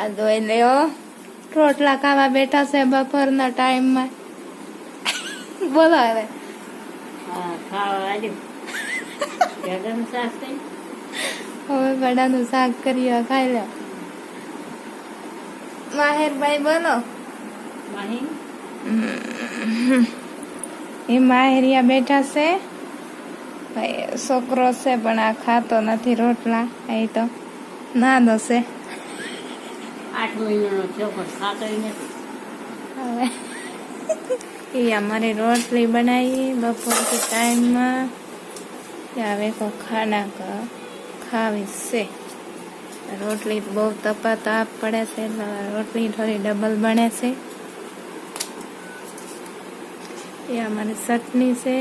આ જોઈ લ્યો રોટલા ખાવા બેઠા છે બપોરના ટાઈમમાં. બોલો હવે. હવે બડાનું શાક કરીએ ખાઈ લો. માહેરભાઈ બોલો. એ માહેરિયા બેઠા છે. ભાઈ છોકરો છે પણ આ ખાતો નથી રોટલા એ તો નાનો છે. આઠ મહિનાનો છોકરો ખાતો નથી. હવે. એ અમારે રોટલી બનાવી બપોર કે ટાઈમમાં હવે કો ખાના ખાવી છે. રોટલી બહુ તપા તાપ પડે છે રોટલી થોડી ડબલ બને છે. એ અમારી ચટણી છે.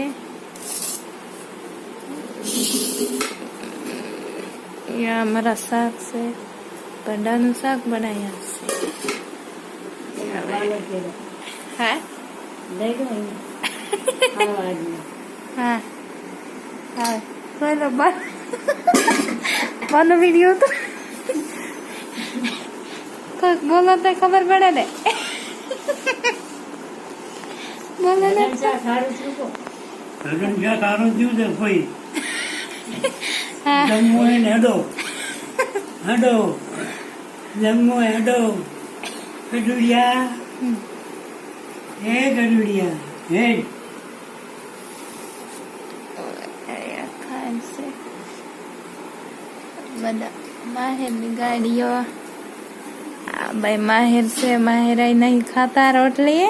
એ અમારા શાક છે. ભંડાનું શાક બનાવી છે હા? લઈ ગયો અહીંયા. ખાવા આવ્યું. હા હા બોલો વીડિયો તો કોઈક બોલો તો ખબર પડે ને. બોલો ને. સારું? લગ્ન જ્યાં થયું છે કોઈ જમવું હેડો હેડો જમવું હેડો. ગઢુડિયા હે ગઢુડિયા હે. બધા માહેરની ગાડીઓ. ભાઈ માહેર છે માહેર નહીં ખાતા રોટલી.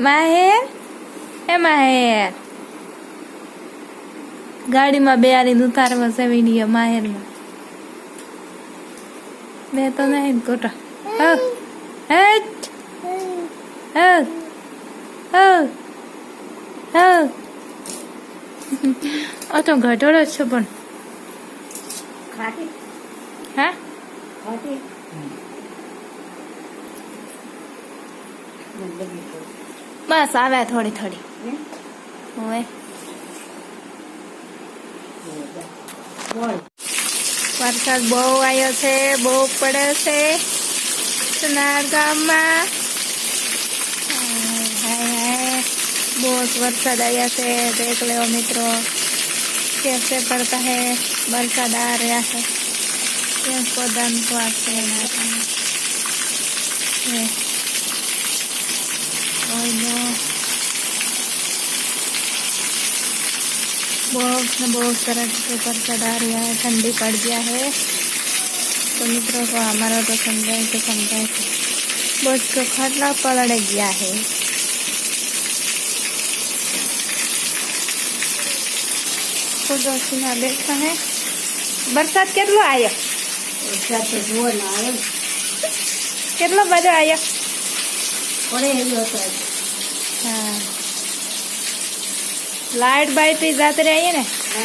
માહેર? એ માહેર. ગાડીમાં બે આરી ઉતારવો છે વીડિયો માહેરમાં. બે તો નહીં ને ખોટા હો હેટ હો હો હો આ તો ઘટોડો જ છે પણ ખાટી હા ખાટી બધી ખાઉં. બસ આવે થોડી થોડી હે? હવે બોલ વરસાદ બહુ આવ્યો છે, બહુ પડે છે. સોનાર ગામમાં. બહુ વરસાદ આવ્યા છે, દેખ લેવો મિત્રો. કેસે પડતા હે? વરસાદ આ રહ્યા છે. પેડ પૌધાનું સ્વાદ છે बहुत न बहुत तरह से बरसात आ रहा है ठंडी पड़ गया है तो मित्रों को हमारा तो समझाए तो समझाए तो बहुत को खतरा पड़ गया है ખુદોશીના બેઠા હે વરસાદ કેટલો આવ્યો વરસાદ તો જુઓ ને આવે ને. કેટલો બધો આવ્યો પડે એવો હતો આજ. હા લાઈટ બાઇટ જાતે રહી ને?